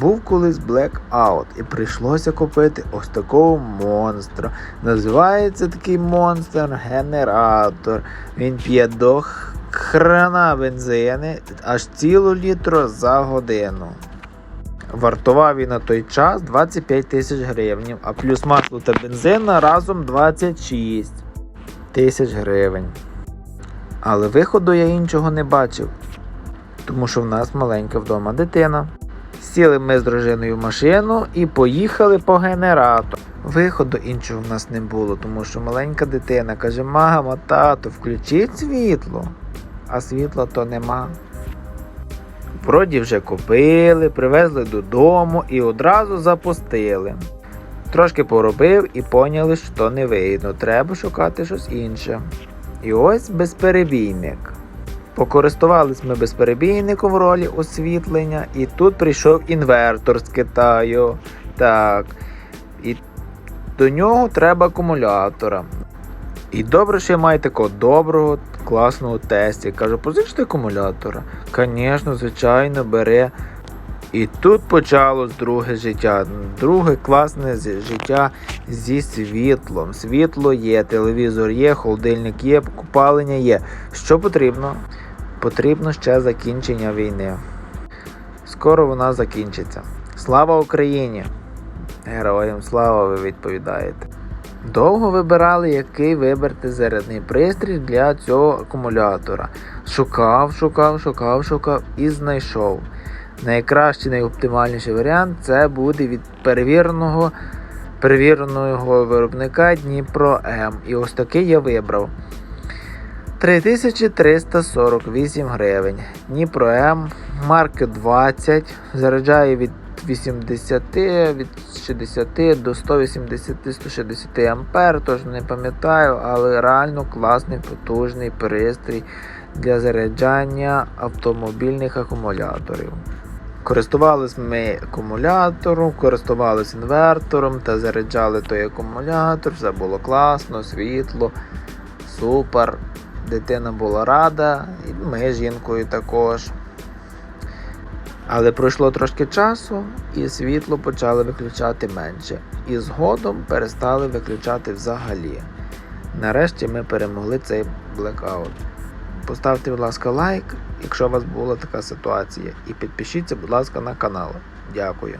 Був колись блекаут і прийшлося купити ось такого монстра. Називається такий монстр генератор. Він п'є до хрена бензини аж цілу літру за годину. Вартував він на той час 25 тисяч гривень, а плюс масло та бензин разом 26 тисяч гривень. Але виходу я іншого не бачив, тому що в нас маленька вдома дитина. Сіли ми з дружиною в машину і поїхали по генератор. Виходу іншого в нас не було, тому що маленька дитина каже: мама, тато, включіть світло, а світла то нема. Вроді вже купили, привезли додому і одразу запустили. Трошки поробив і поняли, що не вийде, треба шукати щось інше. І ось безперебійник. Покористувались ми безперебійником в ролі освітлення, і тут прийшов інвертор з Китаю. Так. І до нього треба акумулятора. І добре, що я маю такого доброго, класного тестя. Кажу, позичте акумулятора. Звісно, звичайно, бере. І тут почалось друге життя. Друге класне життя зі світлом. Світло є, телевізор є, холодильник є, купалення є. Що потрібно? Потрібно ще закінчення війни. Скоро вона закінчиться. Слава Україні! Героям слава, ви відповідаєте. Довго вибирали, який вибрати зарядний пристрій для цього акумулятора. Шукав, шукав, шукав, шукав і знайшов. Найкращий, найоптимальніший варіант це буде від перевіреного, перевіреного виробника Дніпро М. І ось такий я вибрав. 3348 гривень. Дніпро М, марки 20, заряджає від 80, від 60 до 180-160 ампер, тож не пам'ятаю, але реально класний потужний пристрій для заряджання автомобільних акумуляторів. Користувались ми акумулятором, користувались інвертором та заряджали той акумулятор, все було класно, світло, супер. Дитина була рада, і ми з жінкою також. Але пройшло трошки часу, і світло почали виключати менше. І згодом перестали виключати взагалі. Нарешті ми перемогли цей блекаут. Поставте, будь ласка, лайк, якщо у вас була така ситуація, і підпишіться, будь ласка, на канал. Дякую.